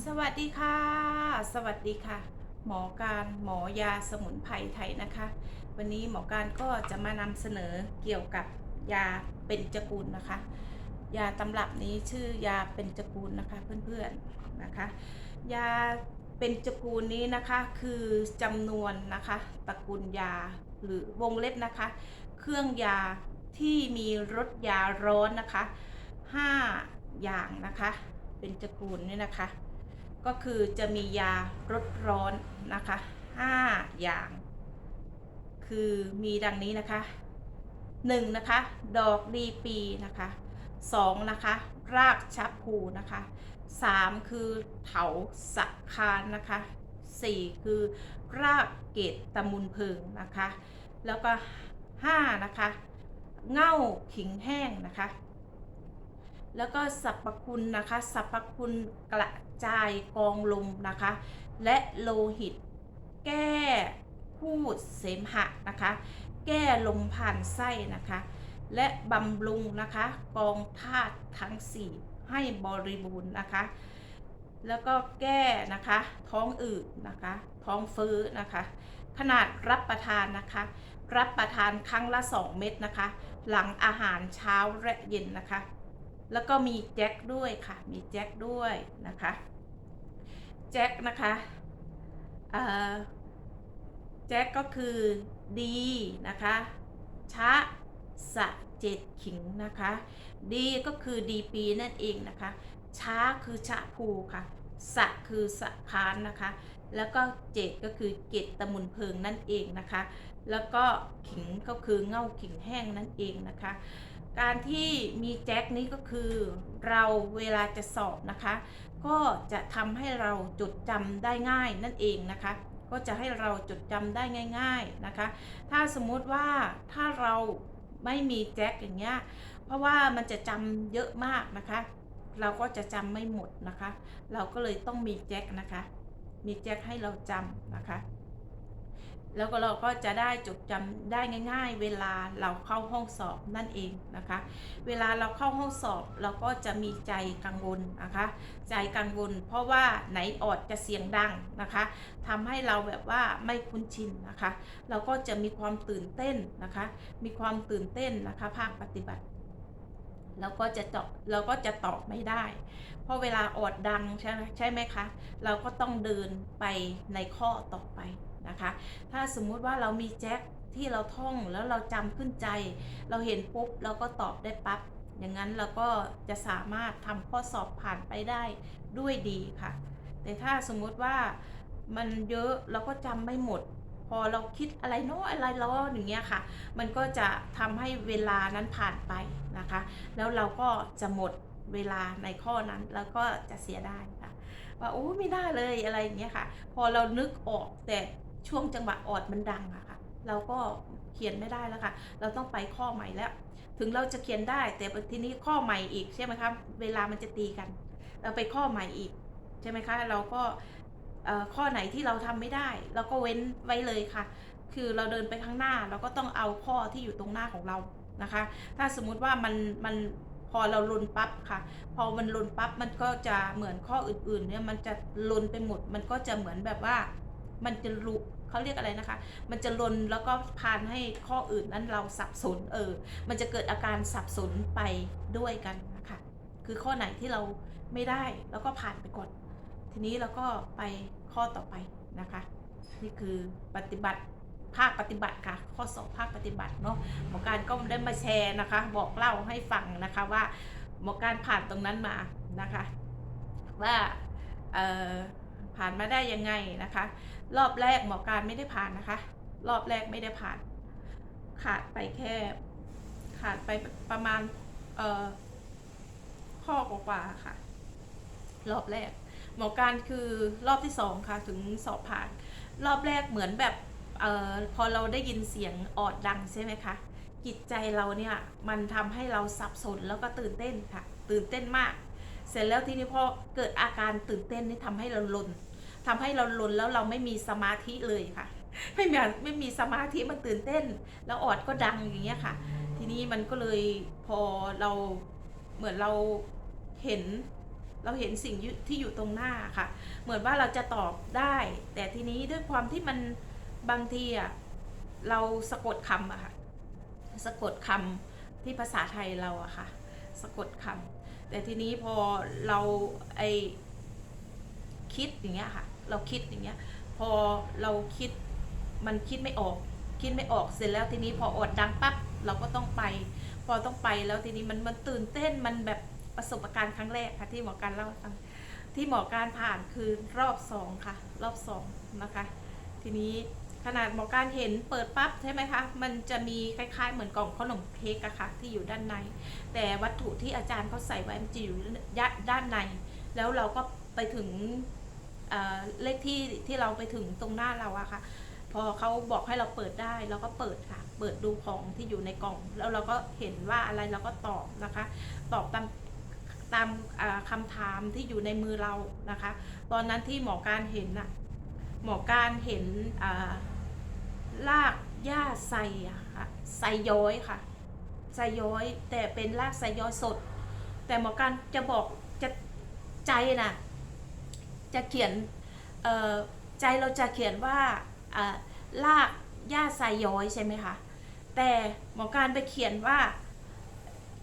สวัสดีค่ะ สวัสดีค่ะ หมอการหมอยาสมุนไพรไทยนะคะ วันนี้หมอการก็จะมานำเสนอเกี่ยวกับยาเป็นจกูลนะคะ ยาตำรับนี้ชื่อยาเป็นจกูลนะคะเพื่อนๆนะคะ ยาเป็นจกูลนี้นะคะคือจำนวนนะคะตระกูลยาหรือวงเล็บนะคะ เครื่องยาที่มีรสยาร้อนนะคะ 5 อย่างนะคะ เป็นจกูลนี่นะคะ ก็คือจะมียารสร้อนนะคะ 5 อย่าง คือมีดังนี้นะคะ 1. นะคะ ดอกดีปีนะคะ 2. นะคะ รากชับพูนะคะ 3. คือเถาสักคานนะคะ 4. คือรากเกตตะมุนเพิงนะคะ แล้วก็ 5. นะคะ เง่าขิงแห้งนะคะ แล้วก็สรรพคุณนะคะสรรพคุณกระจายกองลมนะคะ และโลหิต แก้พูดเสมหะนะคะ แก้ลมผ่านไส้นะคะ และบำรุงนะคะกองธาตุทั้ง 4 ให้บริบูรณ์นะคะ แล้วก็แก้นะคะท้องอืดนะคะ ท้องฟื้นนะคะ ขนาดรับประทานนะคะ รับประทานครั้งละ 2 เม็ดนะคะ หลังอาหารเช้าและเย็นนะคะ แล้วก็มีแจ็คด้วยค่ะ มีแจ็คด้วยนะคะ แจ็คนะคะแจ็คก็คือดีนะคะชะสะเจ็ดขิงนะคะ ดีก็คือดีปีนั่นเองนะคะ ช้าคือชะภูค่ะสะคือสะพานนะคะ แล้วก็เจดก็คือเกตตะมุนเพิงนั่นเองนะคะ แล้วก็ขิงก็คือเง่าขิงแห้งนั่นเองนะคะ การที่มีแจ็คนี้ก็คือเราเวลาจะสอบนะคะ ก็จะทำให้เราจดจำได้ง่ายนั่นเองนะคะ ก็จะให้เราจดจำได้ง่าย ๆนะคะ ถ้าสมมุติว่าถ้าเราไม่มีแจ็คอย่างเงี้ยเพราะว่ามันจะจำเยอะมากนะคะ เราก็จะจำไม่หมดนะคะ เราก็เลยต้องมีแจ็คนะคะ มีแจ็คให้เราจำนะคะ แล้วก็เราก็จะได้จดจำได้ง่าย ๆ เวลาเราเข้าห้องสอบนั่นเองนะคะ เวลาเราเข้าห้องสอบเราก็จะมีใจกังวลนะคะ ใจกังวล เพราะว่าไหนออดจะเสียงดังนะคะทำให้เราแบบว่าไม่คุ้นชินนะคะ เราก็จะมีความตื่นเต้นนะคะ มีความตื่นเต้นนะคะ ภาคปฏิบัติเราก็จะตอบเราก็จะตอบไม่ได้ เพราะเวลาออดดังใช่ไหมใช่ไหมคะ เราก็ต้องเดินไปในข้อต่อไป นะคะ ถ้าสมมุติว่าเรามีแจ็คที่เราท่องแล้วเราจำขึ้นใจ เราเห็นปุ๊บเราก็ตอบได้ปั๊บอย่างนั้นเราก็จะสามารถทำข้อสอบผ่านไปได้ด้วยดีค่ะ แต่ถ้าสมมุติว่ามันเยอะเราก็จำไม่หมด พอเราคิดอะไรเนาะอะไรล้ออย่างเงี้ยค่ะ มันก็จะทำให้เวลานั้นผ่านไปนะคะ แล้วเราก็จะหมดเวลาในข้อนั้นแล้วก็จะเสียได้ค่ะว่าโอ้ไม่ได้เลยอะไรอย่างเงี้ยค่ะ พอเรานึกออกแต่ ช่วงจังหวะออดมันดังอะค่ะ เราก็เขียนไม่ได้แล้วค่ะ เราต้องไปข้อใหม่แล้ว ถึงเราจะเขียนได้ แต่ทีนี้ข้อใหม่อีกใช่ไหมคะเวลามันจะตีกัน เราไปข้อใหม่อีกใช่ไหมคะเราก็ข้อไหนที่เราทำไม่ได้ เราก็เว้นไว้เลยค่ะ คือเราเดินไปข้างหน้าเราก็ต้องเอาข้อที่อยู่ตรงหน้าของเรานะคะ ถ้าสมมุติว่ามันมันพอเราลนปั๊บค่ะ พอมันลนปั๊บมันก็จะเหมือนข้ออื่นๆเนี่ยมันจะลนไปหมด มันก็จะเหมือนแบบว่า มันจะรุเขาเรียกอะไรนะคะ มันจะลนแล้วก็พานให้ข้ออื่นนั้นเราสับสนเออ มันจะเกิดอาการสับสนไปด้วยกันนะคะคือข้อไหนที่เราไม่ได้แล้วก็ผ่านไปก่อน ทีนี้เราก็ไปข้อต่อไปนะคะ นี่คือปฏิบัติภาคปฏิบัติค่ะ ข้อสอบภาคปฏิบัติเนาะหมอการก็ได้มาแชร์นะคะ บอกเล่าให้ฟังนะคะว่าหมอการผ่านตรงนั้นมานะคะ ว่าเออ ผ่านมาได้ยังไงนะคะ รอบแรกหมอการไม่ได้ผ่านนะคะ รอบแรกไม่ได้ผ่าน ขาดไปแค่ ขาดไปประมาณเอ่อข้อกว่าค่ะ รอบแรก หมอการคือรอบที่สองค่ะ ถึงสอบผ่าน รอบแรกเหมือนแบบเออพอเราได้ยินเสียงออดดังใช่ไหมคะจิตใจเราเนี่ยมันทำให้เราสับสนแล้วก็ตื่นเต้นค่ะ ตื่นเต้นมาก เสร็จแล้วทีนี้พอเกิดอาการตื่นเต้นนี่ทำให้เราลนทำให้เราลนแล้วเราไม่มีสมาธิเลยค่ะ ไม่มีไม่มีสมาธิมันตื่นเต้น แล้วออดก็ดังอย่างเงี้ยค่ะ ทีนี้มันก็เลยพอเราเหมือนเราเห็นเราเห็นสิ่งที่อยู่ตรงหน้าค่ะ เหมือนว่าเราจะตอบได้ แต่ทีนี้ด้วยความที่มันบางทีอะเราสะกดคำอะค่ะ สะกดคำที่ภาษาไทยเราอะค่ะ สะกดคำ แต่ทีนี้พอเราไอคิดอย่างเงี้ยค่ะ เราคิดอย่างเงี้ย พอเราคิดมันคิดไม่ออก คิดไม่ออกเสร็จแล้วทีนี้พออดดังปั๊บเราก็ต้องไป พอต้องไปแล้วทีนี้มันมันตื่นเต้นมันแบบประสบการณ์ครั้งแรกค่ะ ที่หมอการเล่าให้ฟังที่หมอการผ่านคือรอบสองค่ะ รอบสองนะคะ ทีนี้ ขนาดหมอการเห็นเปิดปั๊บใช่ไหมคะ มันจะมีคล้ายๆ เหมือนกล่องขนมเค้กอะค่ะที่อยู่ด้านใน แต่วัตถุที่อาจารย์เขาใส่ไว้มันจะอยู่ด้านใน แล้วเราก็ไปถึงเเลขที่ที่เราไปถึงตรงหน้าเราอะค่ะ พอเขาบอกให้เราเปิดได้เราก็เปิดค่ะ เปิดดูของที่อยู่ในกล่อง แล้วเราก็เห็นว่าอะไรเราก็ตอบนะคะ ตอบตามตามอ่าคำถามที่อยู่ในมือเรานะคะ ตอนนั้นที่หมอการเห็นน่ะหมอการเห็นอ่า ลากหญ้าไซอะค่ะไซย้อยค่ะไซย้อย แต่เป็นรากไซย้อยสด แต่หมอการจะบอกจะใจน่ะจะเขียนใจเราจะเขียนว่าอ่าลากหญ้าไซย้อยใช่ไหมคะแต่หมอการไปเขียนว่า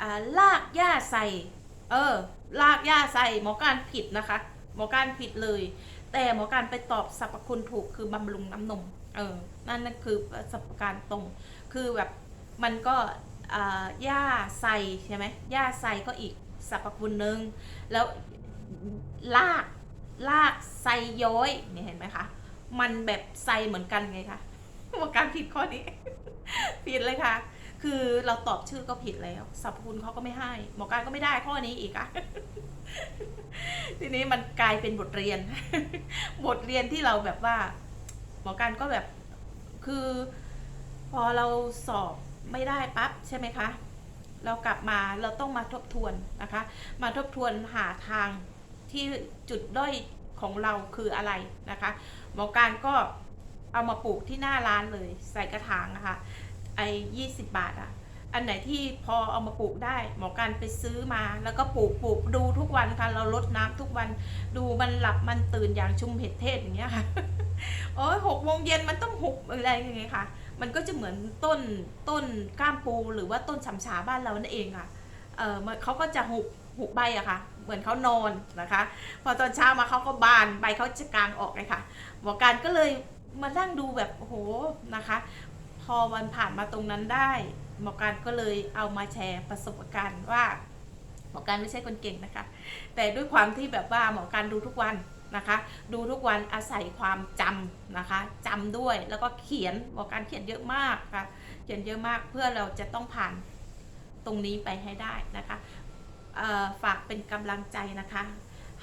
อ่าลากหญ้าใส่ เออ ลากหญ้าใส่หมอการผิดนะคะ หมอการผิดเลย แต่หมอการไปตอบสรรพคุณถูกคือบำรุงน้ำนม เออ นั่นนั่นคือสรรพการตรง คือแบบมันก็หญ้าใสใช่ไหมหญ้าใสก็อีกสรรพคุณหนึ่งแล้วลากลากไซย้อยเนี่ยเห็นไหมคะ มันแบบไซเหมือนกันไงคะหมอการผิดข้อนี้ ผิดเลยค่ะ คือเราตอบชื่อก็ผิดแล้วสรรพคุณเขาก็ไม่ให้ หมอการก็ไม่ได้ข้อนี้อีกอะทีนี้มันกลายเป็นบทเรียน บทเรียนที่เราแบบว่า อการก็แบบคือ พอเราสอบไม่ได้ปั๊บใช่ไหมคะ เรากลับมาเราต้องมาทบทวนนะคะ มาทบทวนหาทางที่จุดด้อยของเราคืออะไรนะคะ หมอการก็เอามาปลูกที่หน้าร้านเลย ใส่กระถางนะคะไอ้ยี่สิบบาทอะ อันไหนที่พอเอามาปลูกได้ หมอการไปซื้อมาแล้วก็ปลูกปลูกดูทุกวันค่ะเราลดน้ำทุกวัน ดูมันหลับมันตื่นอย่างชุมเห็ดเทศอย่างเงี้ยค่ะโอ้ยหกโมงเย็นมันต้องหุบอะไรอย่างเงี้ยค่ะ มันก็จะเหมือนต้นต้นก้ามปูหรือว่าต้นฉำฉาบ้านเรานั่นเองค่ะเออเขาก็จะหุบหุบใบอะค่ะ เหมือนเขานอนนะคะ พอตอนเช้ามาเขาก็บานใบเขาจะกลางออกเลยค่ะ หมอการก็เลยมานั่งดูแบบโอ้โหนะคะ พอวันผ่านมาตรงนั้นได้ หมอการก็เลยเอามาแชร์ประสบการณ์ว่าหมอการไม่ใช่คนเก่งนะคะ แต่ด้วยความที่แบบว่าหมอการดูทุกวันนะคะ ดูทุกวันอาศัยความจำนะคะจำด้วยแล้วก็เขียนหมอการเขียนเยอะมากค่ะ เขียนเยอะมากเพื่อเราจะต้องผ่านตรงนี้ไปให้ได้นะคะฝากเป็นกำลังใจนะคะ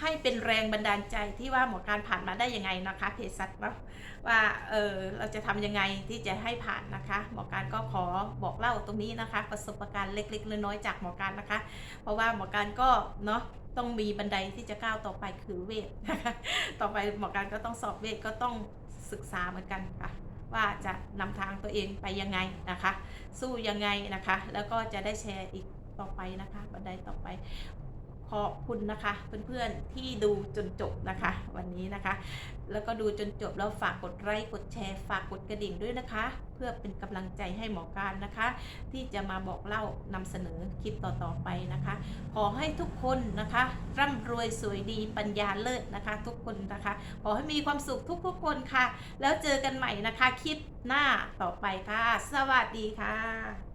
ให้เป็นแรงบันดาลใจที่ว่าหมอการผ่านมาได้ยังไงนะคะเพจสัตว่าว่าเออเราจะทำยังไงที่จะให้ผ่านนะคะหมอการก็ขอบอกเล่าตรงนี้นะคะ ประสบการณ์เล็กๆน้อยๆจากหมอการนะคะ เพราะว่าหมอการก็เนาะต้องมีบันไดที่จะก้าวต่อไปคือเวทนะคะต่อไปหมอการก็ต้องสอบเวทก็ต้องศึกษาเหมือนกันค่ะว่าจะนำทางตัวเองไปยังไงนะคะ สู้ยังไงนะคะ แล้วก็จะได้แชร์อีกต่อไปนะคะบันไดต่อไป ขอบคุณนะคะเพื่อนๆที่ดูจนจบนะคะ วันนี้นะคะ แล้วก็ดูจนจบแล้วฝากกดไลค์กดแชร์ ฝากกดกระดิ่งด้วยนะคะ เพื่อเป็นกำลังใจให้หมอการนะคะ ที่จะมาบอกเล่านำเสนอคลิปต่อๆไปนะคะ ขอให้ทุกคนนะคะร่ำรวยสวยดีปัญญาเลิศนะคะ ทุกคนนะคะ ขอให้มีความสุขทุกๆคนค่ะ แล้วเจอกันใหม่นะคะคลิปหน้าต่อไปค่ะ สวัสดีค่ะ